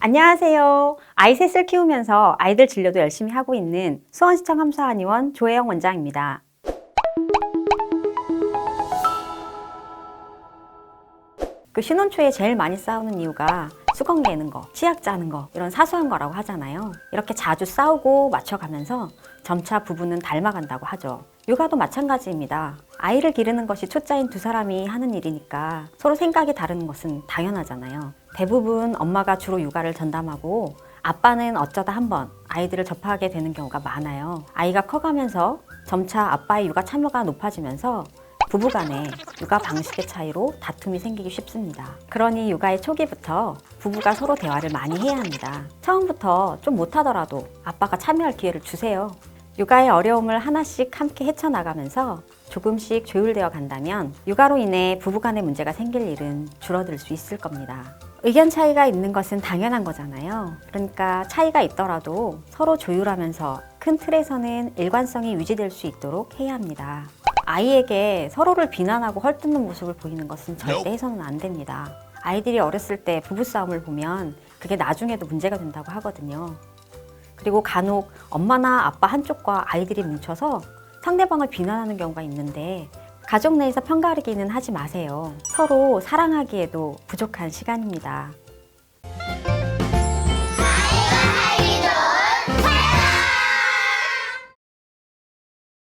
안녕하세요. 아이 셋을 키우면서 아이들 진료도 열심히 하고 있는 수원시청 함사한의원 조혜영 원장입니다. 그 신혼 초에 제일 많이 싸우는 이유가 수건 개는 거, 치약 짜는 거 이런 사소한 거라고 하잖아요. 이렇게 자주 싸우고 맞춰가면서 점차 부부는 닮아간다고 하죠. 육아도 마찬가지입니다. 아이를 기르는 것이 초짜인 두 사람이 하는 일이니까 서로 생각이 다른 것은 당연하잖아요. 대부분 엄마가 주로 육아를 전담하고 아빠는 어쩌다 한번 아이들을 접하게 되는 경우가 많아요. 아이가 커가면서 점차 아빠의 육아 참여가 높아지면서 부부간에 육아 방식의 차이로 다툼이 생기기 쉽습니다. 그러니 육아의 초기부터 부부가 서로 대화를 많이 해야 합니다. 처음부터 좀 못하더라도 아빠가 참여할 기회를 주세요. 육아의 어려움을 하나씩 함께 헤쳐나가면서 조금씩 조율되어 간다면 육아로 인해 부부 간의 문제가 생길 일은 줄어들 수 있을 겁니다. 의견 차이가 있는 것은 당연한 거잖아요. 그러니까 차이가 있더라도 서로 조율하면서 큰 틀에서는 일관성이 유지될 수 있도록 해야 합니다. 아이에게 서로를 비난하고 헐뜯는 모습을 보이는 것은 절대 해서는 안 됩니다. 아이들이 어렸을 때 부부싸움을 보면 그게 나중에도 문제가 된다고 하거든요. 그리고 간혹 엄마나 아빠 한쪽과 아이들이 뭉쳐서 상대방을 비난하는 경우가 있는데 가족 내에서 편가르기는 하지 마세요. 서로 사랑하기에도 부족한 시간입니다.